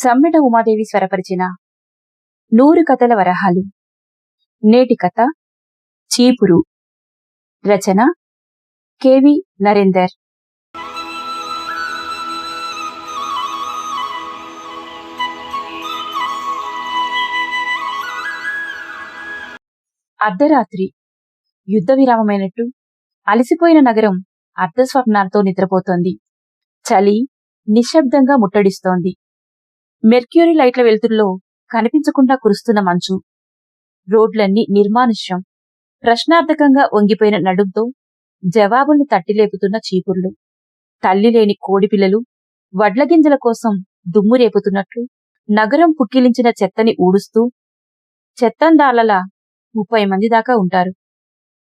సమ్మెట ఉమాదేవి స్వరపరిచిన నూరు కథల వరహాలు. నేటి కథ చీపురు. రచన కెవి నరేందర్. అర్ధరాత్రి. యుద్ధ విరామమైనట్టు అలసిపోయిన నగరం అర్ధస్వప్నాలతో నిద్రపోతోంది. చలి నిశ్శబ్దంగా ముట్టడిస్తోంది. మెర్క్యూరీ లైట్ల వెలుతురులో కనిపించకుండా కురుస్తున్న మంచు. రోడ్లన్నీ నిర్మానుష్యం. ప్రశ్నార్థకంగా వంగిపోయిన నడుంతో జవాబుల్ని తట్టిలేపుతున్న చీపుర్లు. తల్లి లేని కోడిపిల్లలు వడ్ల గింజల కోసం దుమ్ము రేపుతున్నట్లు నగరం పుక్కిలించిన చెత్తని ఊడుస్తూ చెత్తందాలలా ముప్పై మంది దాకా ఉంటారు.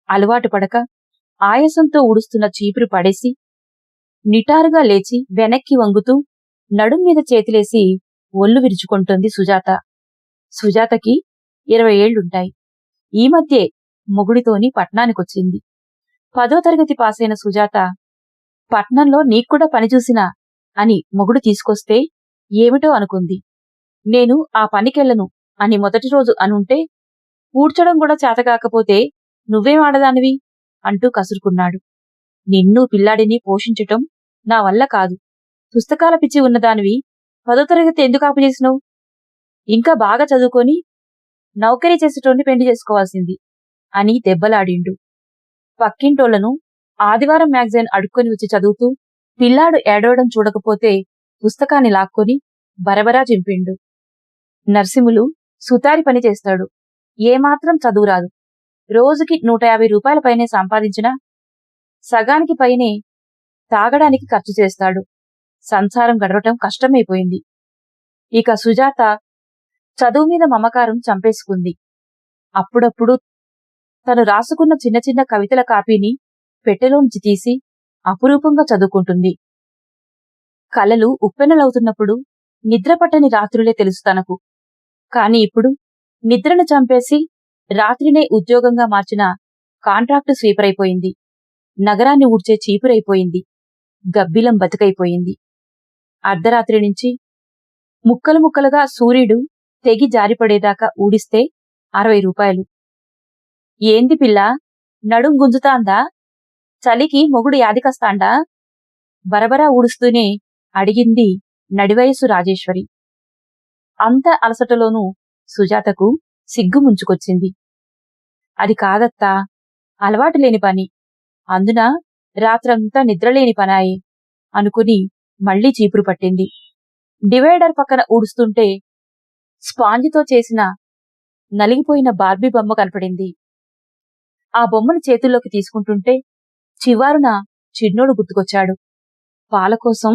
అలవాటు పడక ఆయాసంతో ఊడుస్తున్న చీపురు పడేసి నిటారుగా లేచి వెనక్కి వంగుతూ నడుం మీద చేతిలేసి ఒళ్ళు విరుచుకుంటోంది సుజాత. సుజాతకి ఇరవై ఏళ్ళుంటాయి ఈ మధ్యే మొగుడితోని పట్నానికొచ్చింది. పదో తరగతి పాసైన సుజాత పట్నంలో నీక్కూడా పని చూసినా అని మొగుడు తీసుకొస్తే ఏమిటో అనుకుంది. నేను ఆ పనికెళ్ళను అని మొదటి రోజు అనుంటే ఊడ్చడం కూడా చేతకాకపోతే నువ్వేం ఆడదానివి? అంటూ కసురుకున్నాడు. నిన్ను పిల్లాడిని పోషించటం నా వల్ల కాదు. పుస్తకాల పిచ్చి ఉన్నదానివి పదో తరగతి ఎందుకు ఆపుచేసినావు ఇంకా బాగా చదువుకొని నౌకరీ చేసేటోడిని పెండి చేసుకోవాల్సింది అని దెబ్బలాడిండు. పక్కింటోళ్ళను ఆదివారం మ్యాగజైన్ అడుక్కొని వచ్చి చదువుతూ పిల్లాడు ఏడవడం చూడకపోతే పుస్తకాన్ని లాక్కొని బరబరా చింపిండు. నర్సింహులు సుతారి పని చేస్తాడు. ఏమాత్రం చదువురాదు రోజుకి నూట యాభై రూపాయల పైనే సంపాదించినా సగానికి పైనే తాగడానికి ఖర్చు చేస్తాడు. సంసారం గడవటం కష్టమైపోయింది. ఇక సుజాత చదువు మీద మమకారం చంపేసుకుంది. అప్పుడప్పుడు తను రాసుకున్న చిన్న చిన్న కవితల కాపీని పెట్టెలోంచి తీసి అపురూపంగా చదువుకుంటుంది. కలలు ఉప్పెనలవుతున్నప్పుడు నిద్రపట్టని రాత్రులే తెలుసు తనకు. కాని ఇప్పుడు నిద్రను చంపేసి రాత్రినే ఉద్యోగంగా మార్చిన కాంట్రాక్టు స్వీపరైపోయింది. నగరాన్ని ఊడ్చే చీపురైపోయింది. గబ్బిలం బతుకైపోయింది. అర్ధరాత్రి నుంచి ముక్కలు ముక్కలుగా సూర్యుడు తెగి జారిపడేదాకా ఊడిస్తే అరవై రూపాయలు. ఏంది పిల్ల? నడుం గుంజుతాందా? చలికి మొగుడు యాదికస్తాండా? బరబరా ఊడుస్తూనే అడిగింది నడివయసు రాజేశ్వరి. అంత అలసటలోనూ సుజాతకు సిగ్గు ముంచుకొచ్చింది. అది కాదత్తా అలవాటు లేని పని. అందున రాత్రంతా నిద్రలేని పనాయి అనుకుని మళ్ళీ చీపురు పట్టింది. డివైడర్ పక్కన ఊడుస్తుంటే స్పాంజితో చేసిన నలిగిపోయిన బార్బీ బొమ్మ కనపడింది. ఆ బొమ్మను చేతుల్లోకి తీసుకుంటుంటే చివారున చిన్నోడు గుర్తుకొచ్చాడు. పాల కోసం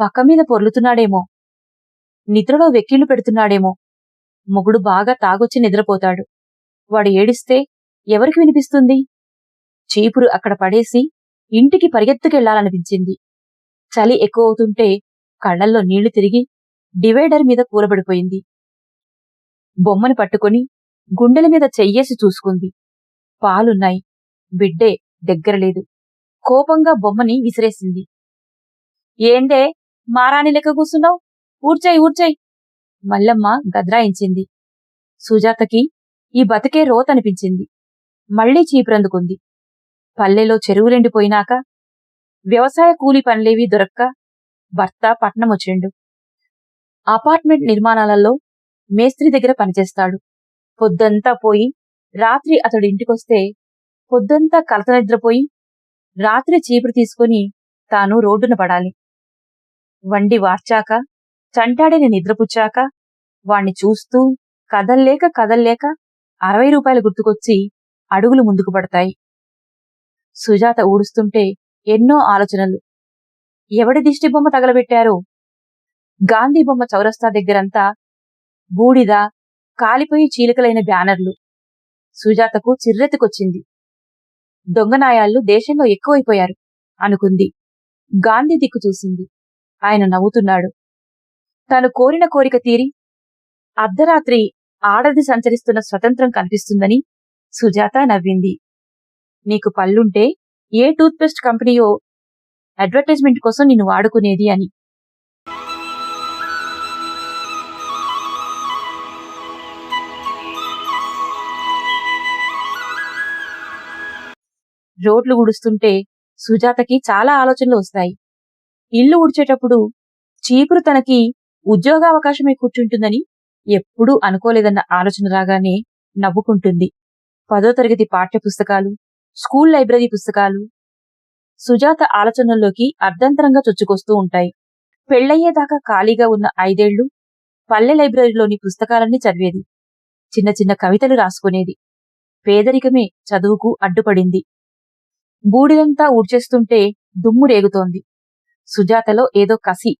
పక్క మీద పొర్లుతున్నాడేమో. నిద్రలో వెక్కిళ్ళు పెడుతున్నాడేమో. మొగుడు బాగా తాగొచ్చి నిద్రపోతాడు. వాడు ఏడిస్తే ఎవరికి వినిపిస్తుంది? చీపురు అక్కడ పడేసి ఇంటికి పరిగెత్తుకెళ్ళాలనిపించింది. చలి ఎక్కువ అవుతుంటే కళ్ళల్లో నీళ్ళు తిరిగి డివైడర్ మీద కూలబడిపోయింది బొమ్మని పట్టుకుని గుండెల మీద చెయ్యేసి చూసుకుంది. పాలున్నాయి. బిడ్డే దగ్గర లేదు కోపంగా బొమ్మని విసిరేసింది. ఏందే? మారాణి లెక్క కూసున్నావు ఊడ్చాయి ఊడ్చాయి! మల్లమ్మ గద్రాయించింది. సుజాతకి ఈ బతికే రోతనిపించింది. మళ్ళీ చీపురందుకుంది. పల్లెలో చెరువులెండిపోయినాక వ్యవసాయ కూలి పనులేవి దొరక్క భర్త పట్నం వచ్చిండు అపార్ట్మెంట్ నిర్మాణాలలో మేస్త్రి దగ్గర పనిచేస్తాడు. పొద్దంతా పోయి రాత్రి అతడు ఇంటికొస్తే పొద్దంతా కలత నిద్రపోయి రాత్రి చీపురు తీసుకుని తాను రోడ్డున పడాలి. వండి వార్చాక చంటాడిని నిద్రపుచ్చాక వాణ్ణి చూస్తూ కదల్లేక కదల్లేక అరవై రూపాయలు గుర్తుకొచ్చి అడుగులు ముందుకు పడతాయి. సుజాత ఊడుస్తుంటే ఎన్నో ఆలోచనలు. ఎవడి దిష్టిబొమ్మ తగలబెట్టారు తగలబెట్టారో? గాంధీ బొమ్మ చౌరస్తా దగ్గరంతా బూడిద కాలిపోయి చీలికలైన బ్యానర్లు. సుజాతకు చిర్రెత్తుకొచ్చింది. దొంగనాయాళ్ళు దేశంలో ఎక్కువైపోయారు అనుకుంది. గాంధీ దిక్కు చూసింది. ఆయన నవ్వుతున్నాడు. తను కోరిన కోరిక తీరి అర్ధరాత్రి ఆడది సంచరిస్తున్న స్వతంత్రం కనిపిస్తుందని సుజాత నవ్వింది. నీకు పళ్ళుంటే ఏ టూత్ పేస్ట్ కంపెనీయో అడ్వర్టైజ్మెంట్ కోసం నేను వాడుకునేది అని. రోడ్లు ఉడుస్తుంటే సుజాతకి చాలా ఆలోచనలు వస్తాయి. ఇల్లు ఉడిచేటప్పుడు చీపురు తనకి ఉద్యోగావకాశమే కూర్చుంటుందని ఎప్పుడూ అనుకోలేదన్న ఆలోచన రాగానే నవ్వుకుంటుంది. పదో తరగతి పాఠ్యపుస్తకాలు స్కూల్ లైబ్రరీ పుస్తకాలు సుజాత ఆలోచనల్లోకి అర్ధంతరంగా చొచ్చుకొస్తూ ఉంటాయి. పెళ్ళయ్యేదాకా ఖాళీగా ఉన్న ఐదేళ్ళు పల్లె లైబ్రరీలోని పుస్తకాలన్నీ చదివేది. చిన్న చిన్న కవితలు రాసుకునేది. పేదరికమే చదువుకు అడ్డుపడింది. బూడిదంతా ఊడ్చేస్తుంటే దుమ్ము రేగుతోంది. సుజాతలో ఏదో కసి.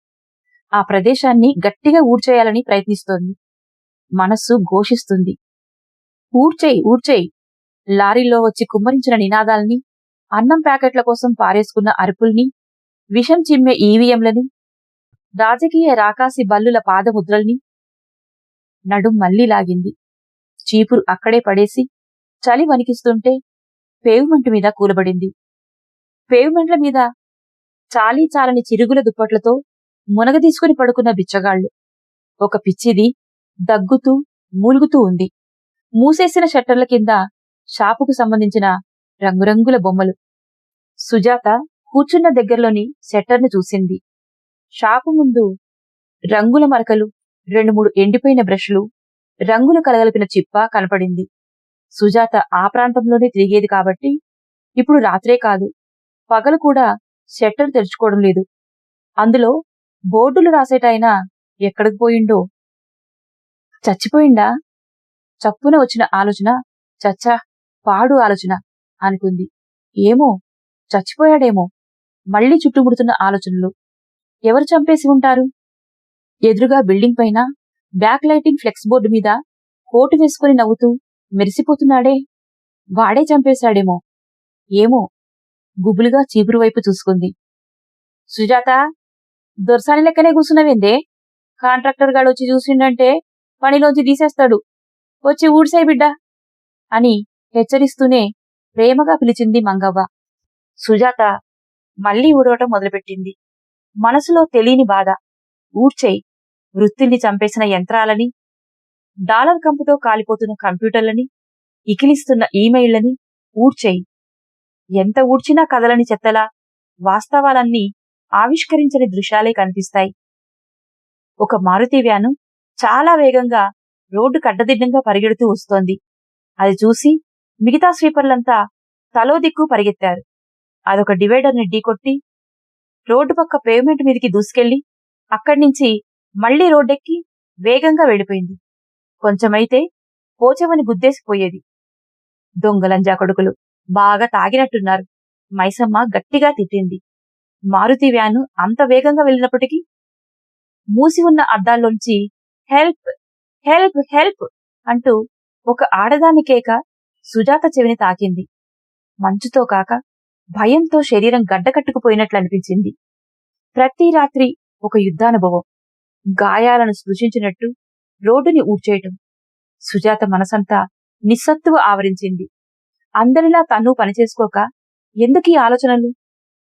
ఆ ప్రదేశాన్ని గట్టిగా ఊడ్చేయాలని ప్రయత్నిస్తోంది. మనస్సు ఘోషిస్తుంది. ఊడ్చేయి ఊడ్చేయి లారీలో వచ్చి కుమ్మరించిన నినాదాల్ని అన్నం ప్యాకెట్ల కోసం పారేసుకున్న అరుపుల్ని విషం చిమ్మే ఈవీఎంలని రాజకీయ రాకాసి బల్లుల పాదముద్రల్ని. నడుం మళ్ళీ లాగింది. చీపురు అక్కడే పడేసి చలి వణికిస్తుంటే పేవ్మెంట్ మీద కూలబడింది. పేవ్మెంట్ల మీద చాలీ చాలని చిరుగుల దుప్పట్లతో మునగదీసుకుని పడుకున్న బిచ్చగాళ్ళు ఒక పిచ్చిది దగ్గుతూ మూలుగుతూ ఉంది. మూసేసిన షట్టర్ల కింద షాపుకు సంబంధించిన రంగురంగుల బొమ్మలు. సుజాత కూర్చున్న దగ్గరలోని సెట్టర్ను చూసింది. షాపు ముందు రంగుల మరకలు రెండు మూడు ఎండిపోయిన బ్రష్లు రంగులు కలగలిపిన చిప్ప కనపడింది. సుజాత ఆ ప్రాంతంలోనే తిరిగేది కాబట్టి ఇప్పుడు రాత్రే కాదు. పగలు కూడా షట్టర్ తెరుచుకోవడం లేదు. అందులో బోర్డులు రాసేటాయన ఎక్కడికి పోయిండో? చచ్చిపోయిండా? చప్పున వచ్చిన ఆలోచన చచ్చా! పాడు ఆలోచన అనుకుంది. ఏమో? చచ్చిపోయాడేమో? మళ్ళీ చుట్టుముడుతున్న ఆలోచనలు. ఎవరు చంపేసి ఉంటారు? ఎదురుగా బిల్డింగ్ పైన బ్యాక్ లైటింగ్ ఫ్లెక్స్ బోర్డు మీద కోటు వేసుకుని నవ్వుతూ మెరిసిపోతున్నాడే. వాడే చంపేశాడేమో? ఏమో? గుబులుగా చీపురు వైపు చూసుకుంది. సుజాత దొరసాని లెక్కనే కూసున్నవేందే కాంట్రాక్టర్ గాడు వచ్చి చూసిండంటే పనిలోంచి తీసేస్తాడు. వచ్చి ఊడ్సాయి బిడ్డ అని హెచ్చరిస్తూనే ప్రేమగా పిలిచింది మంగవ్వ. సుజాత మళ్ళీ ఊడవటం మొదలుపెట్టింది. మనసులో తెలియని బాధ. ఊడ్చేయి. వృత్తిని చంపేసిన యంత్రాలని డాలర్ కంపుతో కాలిపోతున్న కంప్యూటర్లని ఇకిలిస్తున్న ఈమెయిళ్ళని ఊడ్చేయి. ఎంత ఊడ్చినా కదలని చెత్తలా వాస్తవాలన్నీ ఆవిష్కరించని దృశ్యాలే కనిపిస్తాయి. ఒక మారుతి వ్యాను చాలా వేగంగా రోడ్డు కడ్డదిడ్డంగా పరిగెడుతూ వస్తోంది. అది చూసి మిగతా స్వీపర్లంతా తలో దిక్కు పరిగెత్తారు. అదొక డివైడర్ని ఢీకొట్టి రోడ్డు పక్క పేవ్మెంట్ మీదకి దూసుకెళ్ళి అక్కడి నుంచి మళ్ళీ రోడ్డెక్కి వేగంగా వెళ్ళిపోయింది. కొంచెమైతే పోచమని గుద్దేసిపోయేది. దొంగలంజా కొడుకులు బాగా తాగినట్టున్నారు. మైసమ్మ గట్టిగా తిట్టింది. మారుతి వ్యాను అంత వేగంగా వెళ్ళినప్పటికీ మూసి ఉన్న అద్దాల్లోంచి హెల్ప్ హెల్ప్ హెల్ప్ అంటూ ఒక ఆడదాని కేక సుజాత చెవిని తాకింది. మంచుతో కాక భయంతో శరీరం గడ్డకట్టుకుపోయినట్లు అనిపించింది ప్రతి రాత్రి ఒక యుద్ధానుభవం. గాయాలను సృశించినట్టు రోడ్డుని ఊడ్చేయటం. సుజాత మనసంతా నిస్సత్తువ ఆవరించింది. అందరిలా తను పనిచేసుకోక ఎందుకీ ఆలోచనలు?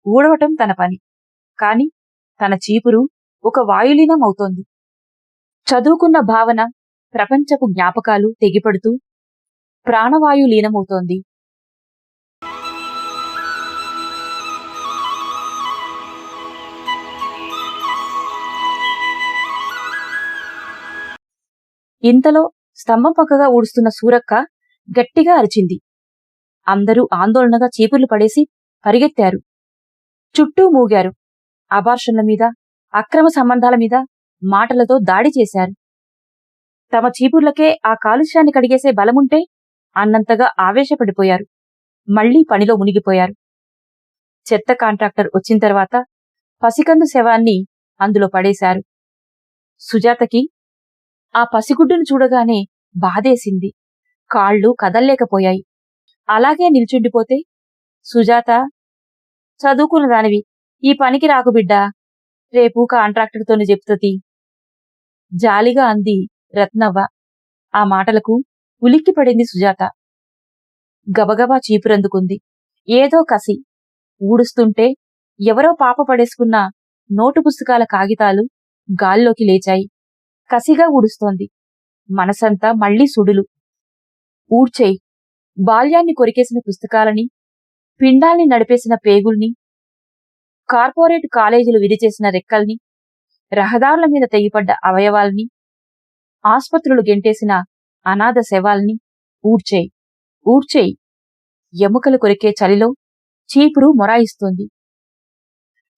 ఊడవటం తన పని. కాని తన చీపురు ఒక వాయులీనం అవుతోంది. చదువుకున్న భావన ప్రపంచపు జ్ఞాపకాలు తెగిపడుతూ ప్రాణవాయు లీనమవుతోంది. ఇంతలో స్తంభం పక్కగా ఊడుస్తున్న సూరక్క గట్టిగా అరిచింది. అందరూ ఆందోళనగా చీపుర్లు పడేసి పరిగెత్తారు. చుట్టూ మూగారు. అబార్షన్ల మీద అక్రమ సంబంధాల మీద మాటలతో దాడి చేశారు. తమ చీపుర్లకే ఆ కాలుష్యాన్ని కడిగేసే బలముంటే అన్నంతగా ఆవేశపడిపోయారు. మళ్ళీ పనిలో మునిగిపోయారు. చెత్త కాంట్రాక్టర్ వచ్చిన తర్వాత పసికందు శవాన్ని అందులో పడేశారు. సుజాతకి ఆ పసిగుడ్డును చూడగానే బాధేసింది. కాళ్ళు కదల్లేకపోయాయి. అలాగే నిల్చుండిపోతే సుజాత చదువుకున్న దానివి ఈ పనికి రాకు బిడ్డా రేపు కాంట్రాక్టర్తోనే చెప్తది జాలిగా అంది రత్నవ్వ. ఆ మాటలకు ఉలిక్కి పడింది సుజాత. గబగబా చీపురందుకుంది. ఏదో కసి. ఊడుస్తుంటే ఎవరో పాప పడేసుకున్న నోటు పుస్తకాల కాగితాలు గాల్లోకి లేచాయి. కసిగా ఊడుస్తోంది. మనసంతా మళ్ళీ సుడులు. ఊడ్చేయి. బాల్యాన్ని కొరికేసిన పుస్తకాలని పిండాల్ని నడిపేసిన పేగుల్ని కార్పొరేట్ కాలేజీలు విరిచేసిన రెక్కల్ని రహదారుల మీద తెగిపడ్డ అవయవాల్ని ఆసుపత్రులు గెంటేసిన అనాథ శవాల్ని ఊడ్చేయి ఊడ్చేయి. ఎముకలు కొరికే చలిలో చీపురు మొరాయిస్తుంది.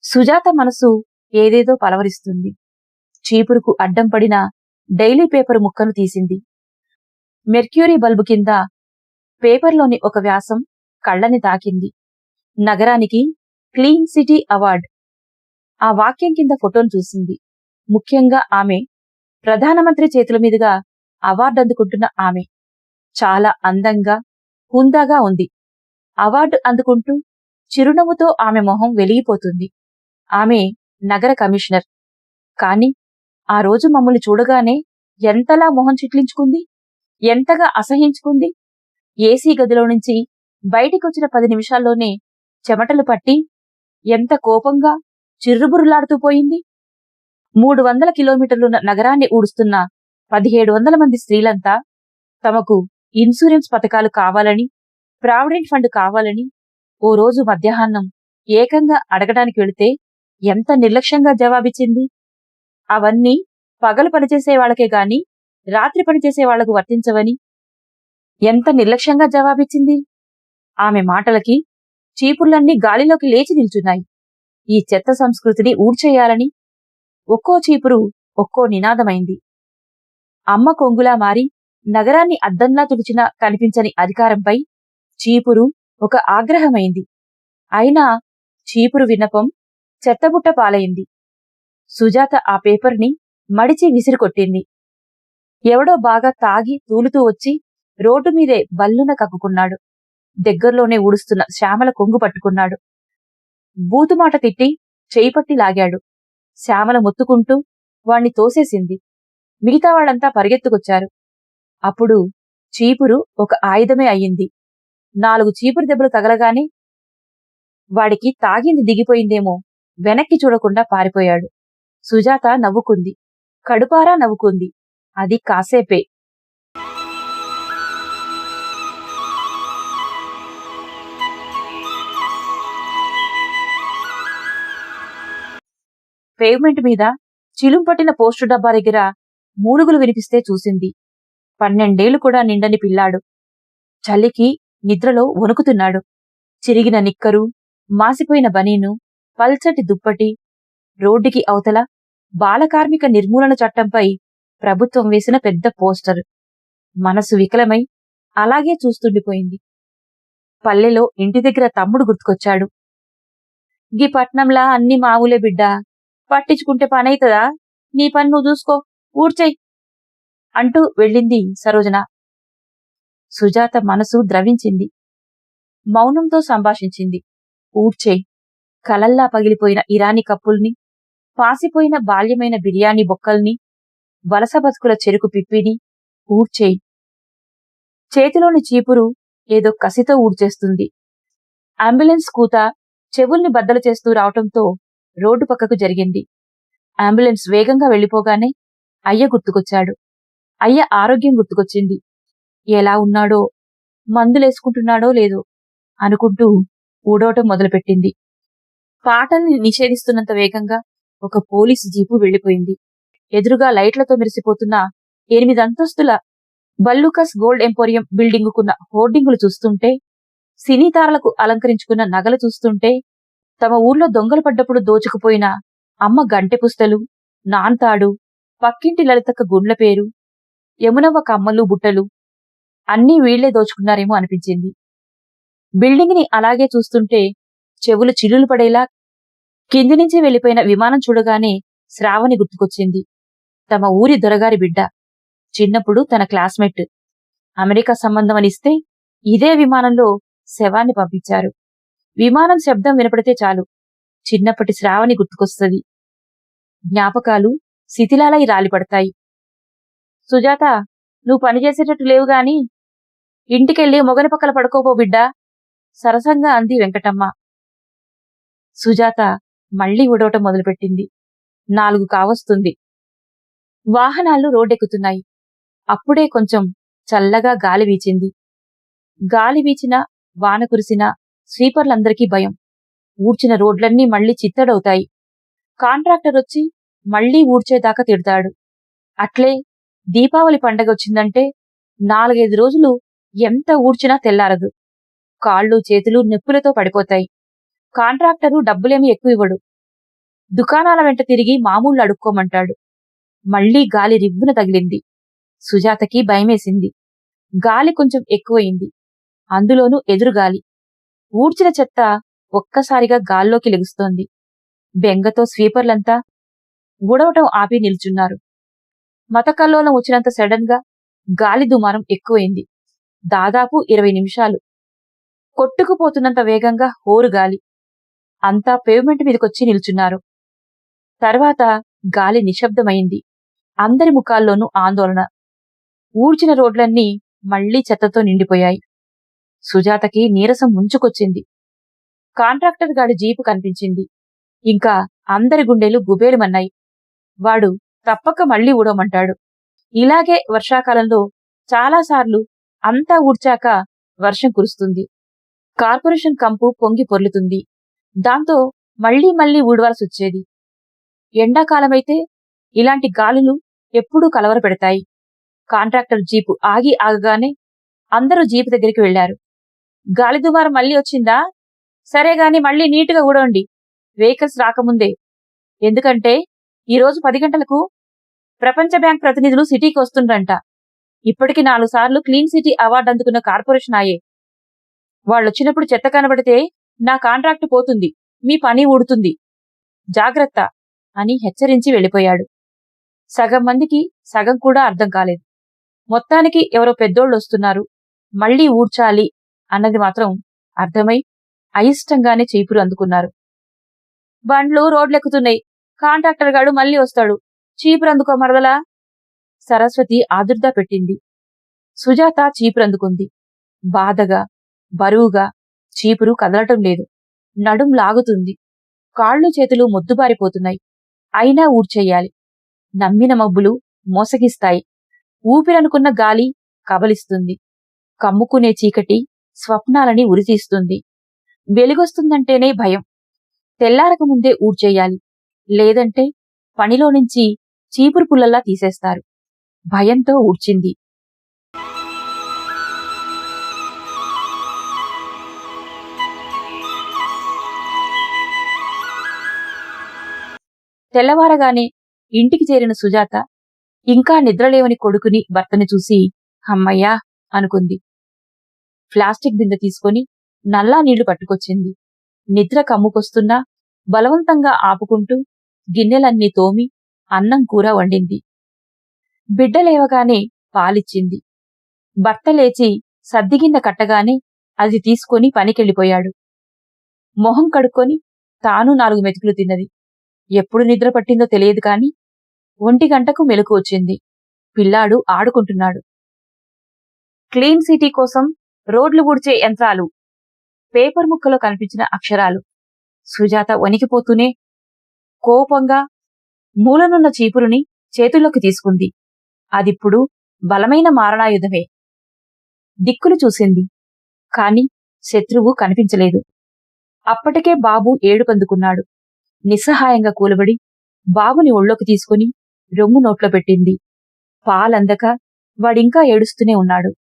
సుజాత మనసు ఏదేదో పలవరిస్తుంది. చీపురుకు అడ్డం పడిన డైలీ పేపర్ ముక్కను తీసింది. మెర్క్యూరీ బల్బు కింద పేపర్లోని ఒక వ్యాసం కళ్ళని తాకింది. నగరానికి క్లీన్ సిటీ అవార్డ్. ఆ వాక్యం కింద ఫోటోను చూసింది. ముఖ్యంగా ఆమె ప్రధానమంత్రి చేతుల మీదుగా అవార్డు అందుకుంటున్న ఆమె. చాలా అందంగా హుందాగా ఉంది. అవార్డు అందుకుంటూ చిరునవ్వుతో ఆమె మొహం వెలిగిపోతుంది. ఆమె నగర కమిషనర్. కాని ఆ రోజు మమ్మల్ని చూడగానే ఎంతలా మొహం చిట్లించుకుంది? ఎంతగా అసహించుకుంది? ఏసీ గదిలో నుంచి బయటికొచ్చిన పది నిమిషాల్లోనే చెమటలు పట్టి ఎంత కోపంగా చిర్రుబుర్రులాడుతూ పోయింది? మూడు వందల కిలోమీటర్లున్న నగరాన్ని ఊడుస్తున్న పదిహేడు వందల మంది స్త్రీలంతా తమకు ఇన్సూరెన్స్ పథకాలు కావాలని ప్రావిడెంట్ ఫండ్ కావాలని ఓ రోజు మధ్యాహ్నం ఏకంగా అడగడానికి వెళితే ఎంత నిర్లక్ష్యంగా జవాబిచ్చింది? అవన్నీ పగలు పనిచేసే వాళ్ళకే గాని రాత్రి పనిచేసే వాళ్ళకు వర్తించవని ఎంత నిర్లక్ష్యంగా జవాబిచ్చింది? ఆమె మాటలకి చీపుర్లన్నీ గాలిలోకి లేచి నిల్చున్నాయి. ఈ చెత్త సంస్కృతిని ఊడ్చేయాలని ఒక్కో చీపురు ఒక్కో నినాదమైంది. అమ్మ కొంగులా మారి నగరాన్ని అద్దంలా తుడిచినా కనిపించని అధికారంపై చీపురు ఒక ఆగ్రహమైంది. అయినా చీపురు విన్నపం చెత్తబుట్ట పాలైంది. సుజాత ఆ పేపర్ని మడిచి విసిరికొట్టింది. ఎవడో బాగా తాగి తూలుతూ వచ్చి రోడ్డు మీదే బల్లున కక్కుకున్నాడు. దగ్గర్లోనే ఊడుస్తున్న శ్యామల కొంగు పట్టుకున్నాడు. బూతుమాట తిట్టి చేయిపట్టి లాగాడు. శ్యామల మొత్తుకుంటూ వాణ్ణి తోసేసింది. మిగతా వాళ్ళంతా పరిగెత్తుకొచ్చారు. అప్పుడు చీపురు ఒక ఆయుధమే అయ్యింది. నాలుగు చీపురు దెబ్బలు తగలగానే వాడికి తాగింది దిగిపోయిందేమో వెనక్కి చూడకుండా పారిపోయాడు. సుజాత నవ్వుకుంది. కడుపారా నవ్వుకుంది. అది కాసేపే. పేవ్మెంట్ మీద చిలుంపట్టిన పోస్టు డబ్బా దగ్గర మూలుగులు వినిపిస్తే చూసింది. పన్నెండేళ్ళు కూడా నిండని పిల్లాడు. చలికి నిద్రలో వణుకుతున్నాడు. చిరిగిన నిక్కరు మాసిపోయిన బనీను పల్చటి దుప్పటి రోడ్డుకి అవతల బాలకార్మిక నిర్మూలన చట్టంపై ప్రభుత్వం వేసిన పెద్ద పోస్టర్. మనసు వికలమై అలాగే చూస్తుండిపోయింది. పల్లెలో ఇంటి దగ్గర తమ్ముడు గుర్తుకొచ్చాడు. గీ పట్నంలా అన్ని మావులే బిడ్డా. పట్టించుకుంటే పనైతదా? నీ పని నువ్వు చూసుకో. ఊడ్చేయ్ అంటూ వెళ్ళింది సరోజన. సుజాత మనసు ద్రవించింది. మౌనంతో సంభాషించింది. ఊడ్చేయ్ కలల్లా పగిలిపోయిన ఇరానీ కప్పుల్ని పాసిపోయిన బాల్యమైన బిర్యానీ బొక్కల్ని వలస బతుకుల చెరుకు పిప్పిని ఊడ్చేయి చేతిలోని చీపురు ఏదో కసితో ఊడ్చేస్తుంది. అంబులెన్స్ కూత చెవుల్ని బద్దలు చేస్తూ రావటంతో రోడ్డు పక్కకు జరిగింది. అంబులెన్స్ వేగంగా వెళ్ళిపోగానే అయ్య గుర్తుకొచ్చాడు. అయ్య ఆరోగ్యం గుర్తుకొచ్చింది. ఎలా ఉన్నాడో మందులేసుకుంటున్నాడో లేదో అనుకుంటూ ఊడవటం మొదలుపెట్టింది. పాటల్ని నిషేధిస్తున్నంత వేగంగా ఒక పోలీసు జీపు వెళ్ళిపోయింది ఎదురుగా లైట్లతో మెరిసిపోతున్న ఎనిమిది అంతస్తుల బల్లూకస్ గోల్డ్ ఎంపోరియం బిల్డింగుకున్న హోర్డింగులు చూస్తుంటే సినీతారలకు అలంకరించుకున్న నగలు చూస్తుంటే తమ ఊర్లో దొంగలు పడ్డప్పుడు దోచుకుపోయిన అమ్మ గంటె పుస్తలు నాన్తాడు పక్కింటి లలితక్క గుండ్ల పేరు యమునవ్వ కమ్మలు బుట్టలు అన్నీ వీళ్ళే దోచుకున్నారేమో అనిపించింది. బిల్డింగ్ని అలాగే చూస్తుంటే చెవులు చిల్లులు పడేలా కింది నుంచి వెళ్ళిపోయిన విమానం చూడగానే శ్రావణి గుర్తుకొచ్చింది. తమ ఊరి దొరగారి బిడ్డ. చిన్నప్పుడు తన క్లాస్మేట్. అమెరికా సంబంధం అనిస్తే ఇదే విమానంలో శవాన్ని పంపించారు. విమానం శబ్దం వినపడితే చాలు. చిన్నప్పటి శ్రావణి గుర్తుకొస్తుంది. జ్ఞాపకాలు శిథిలాలై రాలిపడతాయి. సుజాత నువ్వు పనిచేసేటట్టు లేవు గాని ఇంటికెళ్ళి మొగని పక్కల పడుకోపో బిడ్డా సరసంగా అంది వెంకటమ్మ. సుజాత మళ్ళీ ఉడవటం మొదలుపెట్టింది. నాలుగు కావస్తుంది. వాహనాలు రోడ్డెక్కుతున్నాయి. అప్పుడే కొంచెం చల్లగా గాలి వీచింది. గాలి వీచినా వాన కురిసినా స్వీపర్లందరికీ భయం. ఊడ్చిన రోడ్లన్నీ మళ్ళీ చిత్తడవుతాయి. కాంట్రాక్టర్ వచ్చి మళ్ళీ ఊడ్చేదాకా తిడతాడు. అట్లే దీపావళి పండగ వచ్చిందంటే నాలుగైదు రోజులు ఎంత ఊడ్చినా తెల్లారదు. కాళ్ళు చేతులు నొప్పులతో పడిపోతాయి. కాంట్రాక్టరు డబ్బులేమీ ఎక్కువ ఇవ్వడు దుకాణాల వెంట తిరిగి మామూలు అడుక్కోమంటాడు. మళ్ళీ గాలి రివ్వున తగిలింది. సుజాతకి భయమేసింది. గాలి కొంచెం ఎక్కువయింది. అందులోనూ ఎదురుగాలి. ఊడ్చిన చెత్త ఒక్కసారిగా గాల్లోకి లెగుస్తోంది. బెంగతో స్వీపర్లంతా ఊడవటం ఆపి నిల్చున్నారు. మతకల్లోలం వచ్చినంత సడన్గా గాలి దుమారం ఎక్కువైంది. దాదాపు ఇరవై నిమిషాలు. కొట్టుకుపోతున్నంత వేగంగా హోరు గాలి. అంతా పేవ్మెంట్ మీదకొచ్చి నిల్చున్నారు. తర్వాత గాలి నిశ్శబ్దమైంది. అందరి ముఖాల్లోనూ ఆందోళన. ఊడ్చిన రోడ్లన్నీ మళ్ళీ చెత్తతో నిండిపోయాయి. సుజాతకి నీరసం ముంచుకొచ్చింది. కాంట్రాక్టర్ గాడి జీపు కనిపించింది. ఇంకా అందరి గుండెలు గుబేలుమన్నాయి. వాడు తప్పక మళ్ళీ ఊడమంటాడు. ఇలాగే వర్షాకాలంలో చాలాసార్లు అంతా ఊడ్చాక వర్షం కురుస్తుంది. కార్పొరేషన్ కంపు పొంగి పొర్లుతుంది. దాంతో మళ్ళీ మళ్ళీ ఊడవలసి వచ్చేది ఎండాకాలమైతే ఇలాంటి గాలులు ఎప్పుడూ కలవర పెడతాయి కాంట్రాక్టర్ జీపు ఆగి ఆగగానే అందరూ జీపు దగ్గరికి వెళ్ళారు గాలి దుమారం మళ్ళీ వచ్చిందా? సరే గాని మళ్ళీ నీటుగా ఊడండి వెహికల్స్ రాకముందే. ఎందుకంటే ఈ రోజు పది గంటలకు ప్రపంచ బ్యాంక్ ప్రతినిధులు సిటీకి వస్తుండ్రంట. ఇప్పటికి నాలుగు సార్లు క్లీన్ సిటీ అవార్డు అందుకున్న కార్పొరేషన్ ఆయే. వాళ్ళొచ్చినప్పుడు చెత్త కనబడితే నా కాంట్రాక్ట్ పోతుంది మీ పని ఊడుతుంది. జాగ్రత్త అని హెచ్చరించి వెళ్ళిపోయాడు. సగం మందికి సగం కూడా అర్థం కాలేదు. మొత్తానికి ఎవరో పెద్దోళ్ళు వస్తున్నారు మళ్ళీ ఊడ్చాలి అన్నది మాత్రం అర్థమై అయిష్టంగానే చేపురు అందుకున్నారు. బండ్లు రోడ్లెక్కుతున్నాయి కాంట్రాక్టర్ గాడు మళ్ళీ వస్తాడు. చీపురందుకో మరదలా? సరస్వతి ఆదుర్దా పెట్టింది. సుజాత చీపురందుకుంది బాధగా బరువుగా చీపురు కదలటం లేదు. నడుం లాగుతుంది. కాళ్ళు చేతులు మొద్దుబారిపోతున్నాయి. అయినా ఊడ్చెయ్యాలి నమ్మిన మబ్బులు మోసగిస్తాయి. ఊపిరనుకున్న గాలి కబలిస్తుంది. కమ్ముకునే చీకటి స్వప్నాలని ఉరితీస్తుంది. వెలుగొస్తుందంటేనే భయం. తెల్లారక ముందే ఊడ్చేయాలి. లేదంటే పనిలో నుంచి చీపురు పుల్లల్లా తీసేస్తారు. భయంతో ఊడ్చింది. తెల్లవారగానే ఇంటికి చేరిన సుజాత ఇంకా నిద్రలేవని కొడుకుని భర్తని చూసి అమ్మయ్యా అనుకుంది. ప్లాస్టిక్ బిందె తీసుకొని నల్లా నీళ్ళు పట్టుకొచ్చింది. నిద్ర కమ్ముకొస్తున్నా బలవంతంగా ఆపుకుంటూ గిన్నెలన్నీ తోమి అన్నం కూర వండింది. బిడ్డ లేవగానే పాలిచ్చింది. భర్త లేచి సద్దిగిన్న కట్టగానే అది తీసుకొని పనికెళ్ళిపోయాడు. మొహం కడుక్కొని తాను నాలుగు మెతుకులు తిన్నది. ఎప్పుడు నిద్ర పట్టిందో తెలియదు కాని ఒంటి గంటకు మెలకు వచ్చింది. పిల్లాడు ఆడుకుంటున్నాడు. క్లీన్ సిటీ కోసం రోడ్లు ఊడ్చే యంత్రాలు పేపర్ ముక్కలో కనిపించిన అక్షరాలు. సుజాత వణికిపోతూనే కోపంగా మూలనున్న చీపురుని చేతుల్లోకి తీసుకుంది. అదిప్పుడు బలమైన మారణాయుధమే. దిక్కులు చూసింది. కాని శత్రువు కనిపించలేదు. అప్పటికే బాబు ఏడుపందుకున్నాడు. నిస్సహాయంగా కూలబడి బాబుని ఒళ్ళోకి తీసుకుని రొమ్ము నోట్లో పెట్టింది. పాలందక వాడింకా ఏడుస్తూనే ఉన్నాడు.